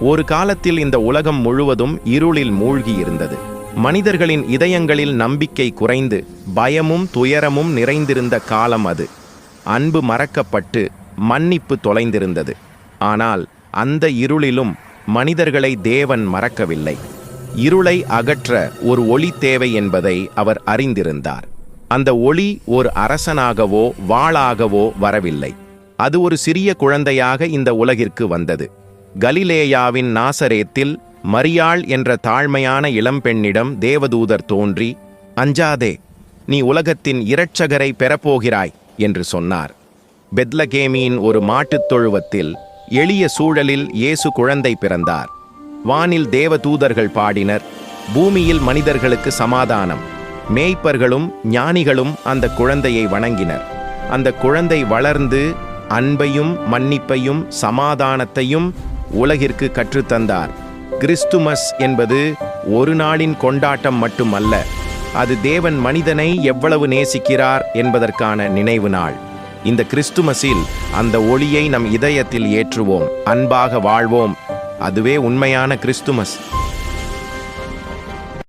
ஒரு காலத்தில் இந்த உலகம் முழுவதும் இருளில் மூழ்கியிருந்தது. மனிதர்களின் இதயங்களில் நம்பிக்கை குறைந்து பயமும் துயரமும் நிறைந்திருந்த காலம் அது. அன்பு மறக்கப்பட்டு மன்னிப்பு தொலைந்திருந்தது. ஆனால் அந்த இருளிலும் மனிதர்களை தேவன் மறக்கவில்லை. இருளை அகற்ற ஒரு ஒளி தேவை என்பதை அவர் அறிந்திருந்தார். அந்த ஒளி ஒரு அரசனாகவோ வாளாகவோ வரவில்லை. அது ஒரு சிறிய குழந்தையாக இந்த உலகிற்கு வந்தது. கலிலேயாவின் நாசரேத்தில் மரியாள் என்ற தாழ்மையான இளம்பெண்ணிடம் தேவதூதர் தோன்றி அஞ்சாதே நீ உலகத்தின் இரட்சகரை பெறப்போகிறாய் என்று சொன்னார். பெத்லகேமியின் ஒரு மாட்டுத் தொழுவத்தில் எளிய சூழலில் இயேசு குழந்தை பிறந்தார். வானில் தேவதூதர்கள் பாடினர் பூமியில் மனிதர்களுக்கு சமாதானம். மேய்ப்பர்களும் ஞானிகளும் அந்த குழந்தையை வணங்கினர். அந்த குழந்தை வளர்ந்து அன்பையும் மன்னிப்பையும் சமாதானத்தையும் உலகிற்கு கற்றுத்தந்தார். கிறிஸ்துமஸ் என்பது ஒரு நாளின் கொண்டாட்டம் மட்டுமல்ல அது தேவன் மனிதனை எவ்வளவு நேசிக்கிறார் என்பதற்கான நினைவு நாள். இந்த கிறிஸ்துமஸில் அந்த ஒளியை நம் இதயத்தில் ஏற்றுவோம் அன்பாக வாழ்வோம். அதுவே உண்மையான கிறிஸ்துமஸ்.